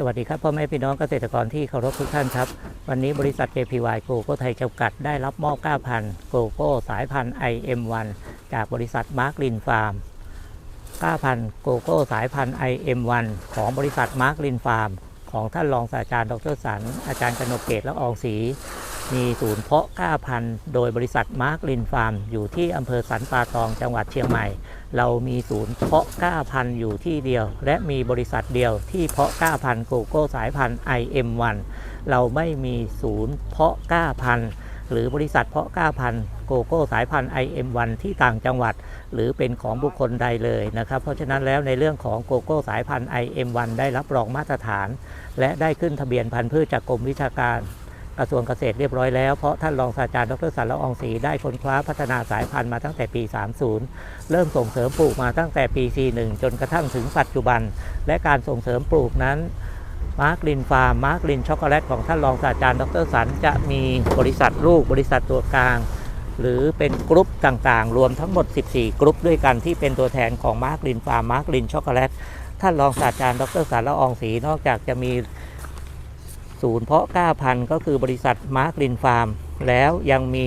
สวัสดีครับพ่อแม่พี่น้องเกษตรกรที่เคารพทุกท่านครับ วันนี้บริษัท JPY โกโก้ไทยจำกัดได้รับมอบ 9,000 โกโก้สายพันธุ์ IM1 จากบริษัทมาร์กลินฟาร์ม 9,000 โกโก้สายพันธุ์ IM1 ของบริษัทมาร์กลินฟาร์ม ของท่านรองศาสตราจารย์ดรสัน อาจารย์กนกเกตและอองศรี มีศูนย์เพาะ9,000โดยบริษัทมาร์กลินฟาร์ม อยู่ที่อำเภอสันป่าตองจังหวัดเชียงใหม่ เรามีศูนย์เพาะ9,000อยู่ที่เดียว และมีบริษัทเดียวที่เพาะ9,000โกโก้สายพันธุ์ IM1 เราไม่มีศูนย์เพาะ9,000หรือบริษัทเพาะ9,000โกโก้สายพันธุ์ IM1 ที่ต่างจังหวัด หรือเป็นของบุคคลใดเลยนะครับ เพราะฉะนั้นแล้วในเรื่องของโกโก้สายพันธุ์ IM1 ได้รับรองมาตรฐาน และได้ขึ้นทะเบียนพันธุ์พืชจากกรมวิชาการ กระทรวงเกษตรเรียบร้อยแล้วเพราะท่านรองศาสตราจารย์ดรสันละอองศรีได้ค้นคว้าพัฒนาสายพันธุ์มาตั้งแต่ปี 30 เริ่มส่งเสริมปลูกมาตั้งแต่ปี 41 จนกระทั่งถึงปัจจุบัน และการส่งเสริมปลูกนั้นมาร์กลินฟาร์มมาร์กลินช็อกโกแลตของท่านรองศาสตราจารย์ดรสันจะมีบริษัทลูกบริษัทตัวกลาง หรือเป็นกรุ๊ปต่างๆ รวมทั้งหมด 14 กรุ๊ปด้วยกันที่เป็นตัวแทนของมาร์กลินฟาร์มมาร์กลินช็อกโกแลตท่านรองศาสตราจารย์ดรสันละอองศรีนอกจากจะมี ศูนย์เพาะกล้าพันธุ์ก็คือบริษัทมาร์กลินฟาร์ม แล้วยังมี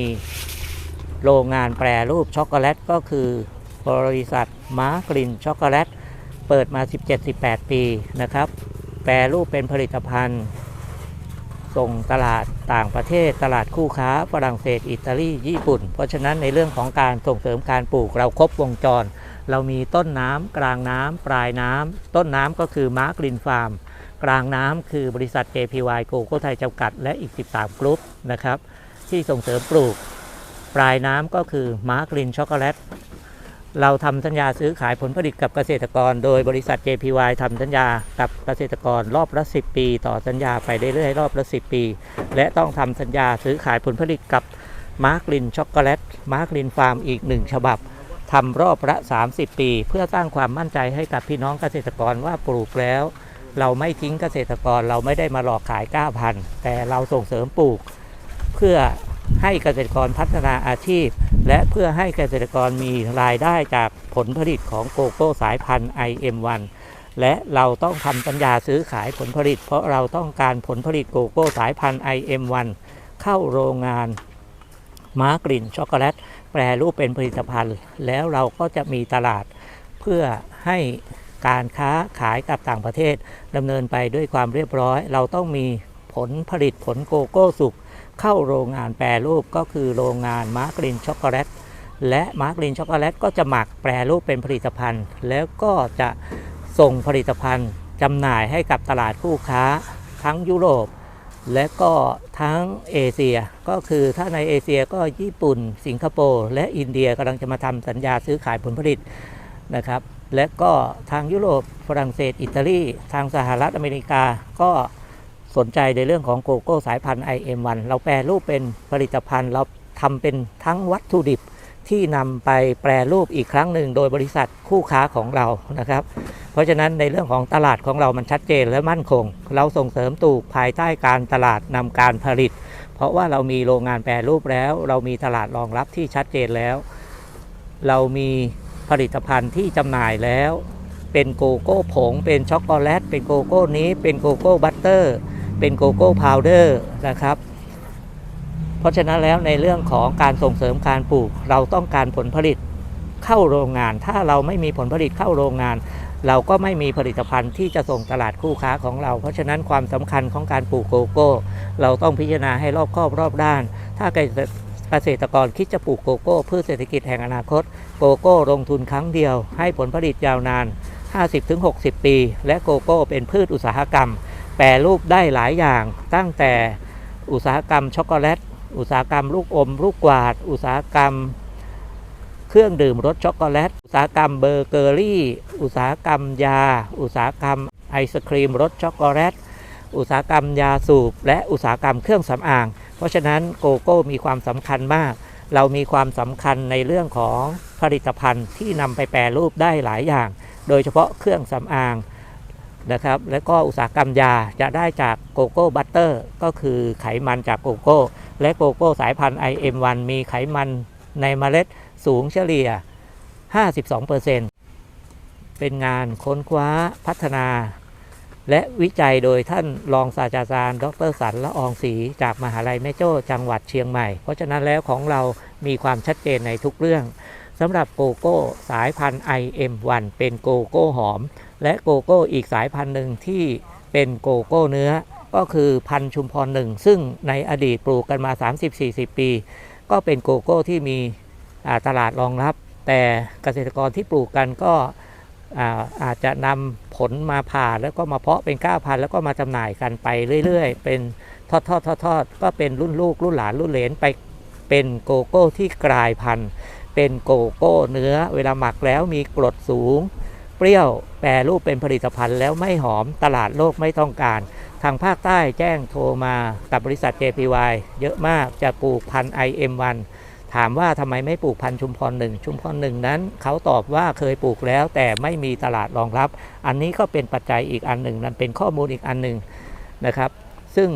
โรงงานแปรรูปช็อกโกแลตก็คือบริษัทมาร์กลินช็อกโกแลตเปิดมา 17-18 ปีนะครับ แปรรูปเป็นผลิตภัณฑ์ ส่งตลาดต่างประเทศตลาดคู่ค้าฝรั่งเศส อิตาลี ญี่ปุ่น เพราะฉะนั้นในเรื่องของการส่งเสริมการปลูกเราครบวงจร เรามีต้นน้ำกลางน้ำปลายน้ำต้นน้ำก็คือมาร์กลินฟาร์ม กลางน้ำคือบริษัท JPY โกโก้ไทยจำกัด และอีก 13 กรุ๊ปนะครับ ที่ส่งเสริมปลูก ปลายน้ำก็คือมาร์กลินช็อกโกแลตเราทำสัญญาซื้อขายผลผลิตกับเกษตรกร โดยบริษัท JPY ทำสัญญากับเกษตรกรรอบละ 10 ปี ต่อสัญญาไปเรื่อยๆรอบละ 10 ปี และต้องทำสัญญาซื้อขายผลผลิตกับมาร์กลินช็อกโกแลตมาร์กลินฟาร์มอีก1ฉบับทำรอบละ 30 ปี เพื่อสร้างความมั่นใจให้กับพี่น้องเกษตรกรว่าปลูกแล้ว เราไม่ทิ้งเกษตรกรเราไม่ได้มาหลอกขาย9,000แต่เราส่งเสริมปลูก เพื่อให้เกษตรกรพัฒนาอาชีพ และเพื่อให้เกษตรกรมีรายได้จากผลผลิตของโกโก้สายพันธุ์ IM1 และเราต้องทำสัญญาซื้อขายผลผลิต เพราะเราต้องการผลผลิตโกโก้สายพันธุ์ IM1 เข้าโรงงานมาร์กลินช็อกโกแลต แปรรูปเป็นผลิตภัณฑ์ แล้วเราก็จะมีตลาดเพื่อให้ การค้าขายกับต่างประเทศดำเนินไปด้วยความเรียบร้อย เราต้องมีผลผลิตผลโกโก้สุกเข้าโรงงานแปรรูปก็คือโรงงานมาร์กลินช็อกโกแลตและมาร์กลินช็อกโกแลตก็จะหมักแปรรูปเป็นผลิตภัณฑ์ แล้วก็จะส่งผลิตภัณฑ์จำหน่ายให้กับตลาดคู่ค้า ทั้งยุโรป และก็ทั้งเอเชีย ก็คือถ้าในเอเชียก็ญี่ปุ่น สิงคโปร์ และอินเดียกำลังจะมาทำสัญญาซื้อขายผลผลิตนะครับ และก็ทางยุโรปฝรั่งเศส อิตาลี ทางสหรัฐอเมริกาก็สนใจในเรื่องของโกโก้สายพันธุ์ IM1 เราแปรรูปเป็นผลิตภัณฑ์ เราทำเป็นทั้งวัตถุดิบที่นำไปแปรรูปอีกครั้งหนึ่งโดยบริษัทคู่ค้าของเรานะครับ เพราะฉะนั้นในเรื่องของตลาดของเรามันชัดเจนและมั่นคง เราส่งเสริมตูกภายใต้การตลาดนำการผลิต เพราะว่าเรามีโรงงานแปรรูปแล้ว เรามีตลาดรองรับที่ชัดเจนแล้ว เรามี ผลิตภัณฑ์ที่จำหน่ายแล้ว เป็นโกโก้ผง เป็นช็อกโกแลต เป็นโกโก้นี้ เป็นโกโก้บัตเตอร์ เป็นโกโก้พาวเดอร์นะครับ เพราะฉะนั้นแล้วในเรื่องของการส่งเสริมการปลูกเราต้องการผลผลิตเข้าโรงงาน ถ้าเราไม่มีผลผลิตเข้าโรงงาน เราก็ไม่มีผลิตภัณฑ์ที่จะส่งตลาดคู่ค้าของเรา เพราะฉะนั้นความสำคัญของการปลูกโกโก้ เราต้องพิจารณาให้รอบคอบรอบด้าน ถ้าเกษตรกรคิดจะปลูกโกโก้เพื่อเศรษฐกิจแห่งอนาคต โกโก้ลงทุนครั้งเดียว ให้ผลผลิตยาวนาน 50-60 ปี และโกโก้เป็นพืชอุตสาหกรรม แปรรูปได้หลายอย่าง ตั้งแต่อุตสาหกรรมช็อกโกแลต อุตสาหกรรมลูกอม ลูกกวาด อุตสาหกรรม เครื่องดื่มรสช็อกโกแลต อุตสาหกรรมเบเกอรี่ อุตสาหกรรมยา อุตสาหกรรมไอศครีมรสช็อกโกแลต อุตสาหกรรมยาสูบ และอุตสาหกรรมเครื่องสำอาง เพราะฉะนั้นโกโก้มีความสำคัญมาก เรามีความสำคัญในเรื่องของผลิตภัณฑ์ที่นำไปแปรรูปได้หลายอย่าง โดยเฉพาะเครื่องสำอางนะครับ และก็อุตสาหกรรมยาจะได้จากโกโก้บัตเตอร์ก็คือไขมันจากโกโก้ และโกโก้สายพันธุ์ IM1 มีไขมันในเมล็ดสูงเฉลี่ย 52%เป็นงานค้นคว้าพัฒนา และวิจัยโดยท่านรองศาสตราจารย์ ดรสันละอองศรีจากมหาลัยแม่โจ้จังหวัดเชียงใหม่ เพราะฉะนั้นแล้วของเรามีความชัดเจนในทุกเรื่องสำหรับโกโก้สายพันธุ์ IM1 เป็นโกโก้หอม และโกโก้อีกสายพันธุ์หนึ่งที่เป็นโกโก้เนื้อ ก็คือพันธุ์ชุมพรหนึ่งซึ่งในอดีตปลูกกันมา 30-40 ปี ก็เป็นโกโก้ที่มีตลาดรองรับ แต่เกษตรกรที่ปลูกกันก็ อ่าอาจจะนำผลมาผ่าแล้วก็มาเพาะเป็นก้าพันธุ์แล้วก็มาจำหน่ายกันไปเรื่อยๆ เป็นทอดทอดทอดทอดๆก็เป็นรุ่นลูกรุ่นหลานรุ่นเหลนไปเป็นโกโก้ที่กลายพันธุ์ เป็นโกโก้เนื้อเวลาหมักแล้วมีกรดสูง เปรี้ยวแปรรูปเป็นผลิตภัณฑ์แล้วไม่หอมตลาดโลกไม่ต้องการ ทางภาคใต้แจ้งโทรมากับบริษัท JPY เยอะมากจะปลูกพันธุ์ IM1 ถามว่าทำไมไม่ปลูกพันธุ์ชุมพรหนึ่งชุมพรหนึ่งนั้นเขาตอบว่าเคยปลูกแล้วแต่ไม่มีตลาดรองรับ อันนี้ก็เป็นปัจจัยอีกอันหนึ่งนั่นเป็นข้อมูลอีกอันหนึ่งนะครับ ซึ่ง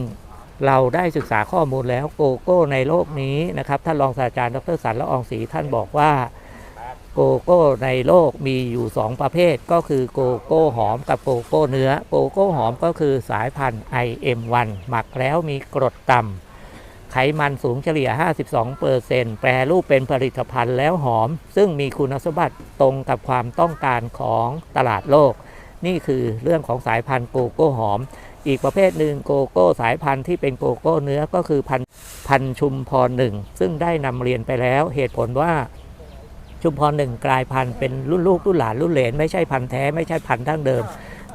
เราได้ศึกษาข้อมูลแล้วโกโก้ในโลกนี้นะครับท่านรองศาสตราจารย์ดรสันละอองศรีท่านบอกว่าโกโก้ในโลกมีอยู่ 2 ประเภทก็คือโกโก้หอมกับโกโก้เนื้อ โกโก้หอมก็คือสายพันธุ์ IM1 หมักแล้วมีกรดต่ำ ไขมันสูงเฉลี่ย 52%แปรรูปเป็นผลิตภัณฑ์แล้วหอม ซึ่งมีคุณสมบัติตรงกับความต้องการของตลาดโลก นี่คือเรื่องของสายพันธุ์โกโก้หอม อีกประเภทหนึ่งโกโก้สายพันธุ์ที่เป็นโกโก้เนื้อก็คือพันธุ์พันธุ์ชุมพรหนึ่งซึ่งได้นำเรียนไปแล้ว เหตุผลว่าชุมพรหนึ่งกลายพันธุ์เป็นรุ่นลูกรุ่นหลานรุ่นเหลนไม่ใช่พันธุ์แท้ไม่ใช่พันธุ์ดั้งเดิม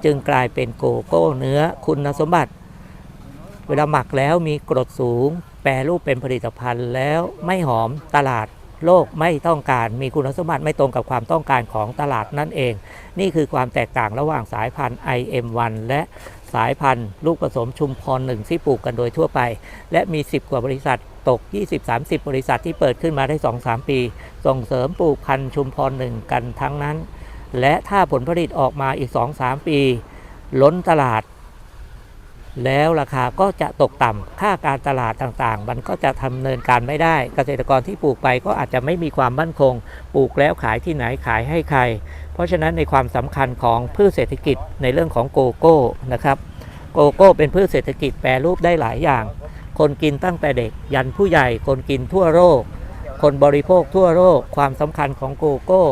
จึงกลายเป็นโกโก้เนื้อคุณสมบัติ เวลาหมักแล้วมีกรดสูง แปรรูปเป็นผลิตภัณฑ์แล้วไม่หอมตลาดโลกไม่ต้องการมีคุณสมบัติไม่ตรงกับความต้องการของตลาดนั่นเอง นี่คือความแตกต่างระหว่างสายพันธุ์ IM1 และสายพันธุ์ ลูกผสมชุมพรหนึ่งที่ปลูกกันโดยทั่วไป และมี 10 กว่าบริษัทตก 20-30 บริษัทที่เปิดขึ้นมาได้ 2-3 ปี ส่งเสริมปลูกพันธุ์ชุมพรหนึ่งกันทั้งนั้น และถ้าผลผลิตออกมาอีก 2-3 ปี ล้นตลาด แล้วราคาก็จะตกต่ำค่าการตลาดต่างๆ มันก็จะทำเนินการไม่ได้ เกษตรกรที่ปลูกไปก็อาจจะไม่มีความมั่นคง ปลูกแล้วขายที่ไหนขายให้ใคร เพราะฉะนั้นในความสำคัญของพืชเศรษฐกิจในเรื่องของโกโก้นะครับ โกโก้เป็นพืชเศรษฐกิจแปรรูปได้หลายอย่าง คนกินตั้งแต่เด็ก ยันผู้ใหญ่ คนกินทั่วโลกคนบริโภคทั่วโลกความสำคัญของโกโก้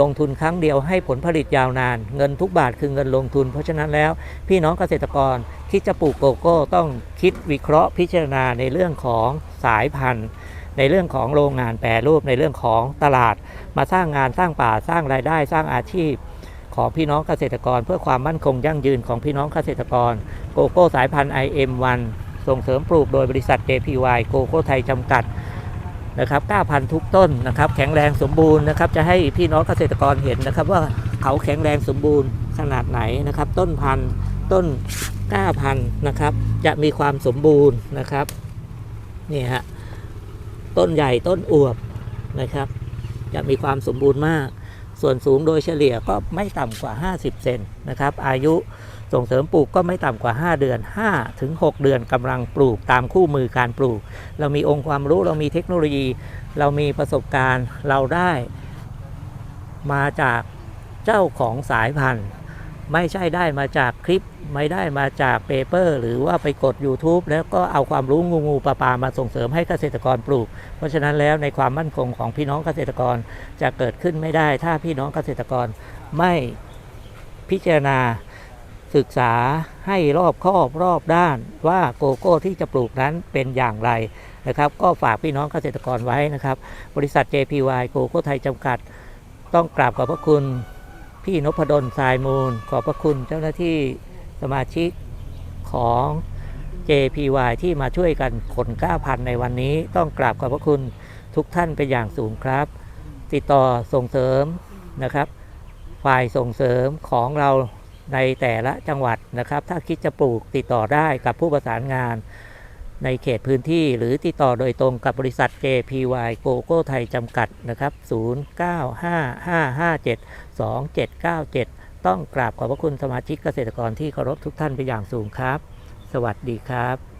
ลงทุนครั้งเดียวให้ผลผลิตยาวนาน เงินทุกบาทคือเงินลงทุน เพราะฉะนั้นแล้วพี่น้องเกษตรกรคิดจะปลูกโกโก้ต้องคิดวิเคราะห์พิจารณาในเรื่องของสายพันธุ์ ในเรื่องของโรงงานแปรรูปในเรื่องของตลาด มาสร้างงานสร้างป่าสร้างรายได้สร้างอาชีพ ของพี่น้องเกษตรกร เพื่อความมั่นคงยั่งยืนของพี่น้องเกษตรกรโกโก้สายพันธุ์ IM1 ส่งเสริมปลูกโดยบริษัท JPY โกโก้ไทยจำกัด นะครับ9,000ทุกต้นนะครับ แข็งแรงสมบูรณ์นะครับ จะให้พี่น้องเกษตรกรเห็นนะครับ ว่าเขาแข็งแรงสมบูรณ์ขนาดไหนนะครับ ต้นพันธุ์ต้น9,000นะครับ จะมีความสมบูรณ์นะครับนี่ฮะต้นใหญ่ต้นอวบนะครับ จะมีความสมบูรณ์มาก ส่วนสูงโดยเฉลี่ยก็ไม่ต่ำกว่า 50 เซนนะครับ อายุ ส่งเสริมปลูกก็ไม่ต่ำกว่า 5 เดือน5ถึง6เดือนกำลังปลูกตามคู่มือการปลูก เรามีองค์ความรู้เรามีเทคโนโลยี เรามีประสบการณ์เราได้มาจากเจ้าของสายพันธุ์ ไม่ใช่ได้มาจากคลิปไม่ได้มาจากเปเปอร์ หรือว่าไปกด YouTube แล้วก็เอาความรู้งูงูปลาปลามาส่งเสริมให้เกษตรกรปลูก เพราะฉะนั้นแล้วในความมั่นคงของพี่น้องเกษตรกรจะเกิดขึ้นไม่ได้ ถ้าพี่น้องเกษตรกรไม่พิจารณา ศึกษาให้รอบคอบรอบด้านว่าโกโก้ที่จะปลูกนั้นเป็นอย่างไรนะครับ ก็ฝากพี่น้องเกษตรกรไว้นะครับ บริษัท JPY โกโก้ไทยจำกัด ต้องกราบขอบพระคุณพี่นพดลทรายมูล ขอบพระคุณเจ้าหน้าที่สมาชิกของ JPY ที่มาช่วยกันขน9,000ในวันนี้ ต้องกราบขอบพระคุณทุกท่านเป็นอย่างสูงครับ ติดต่อส่งเสริมนะครับ ฝ่ายส่งเสริมของเรา ในแต่ละจังหวัดนะครับ ถ้าคิดจะปลูกติดต่อได้กับผู้ประสานงาน ในเขตพื้นที่หรือติดต่อโดยตรงกับบริษัท JPY โกโก้ไทยจำกัดนะครับ 0955572797 ต้องกราบขอบพระคุณสมาชิกเกษตรกรที่เคารพทุกท่านเป็นอย่างสูงครับ สวัสดีครับ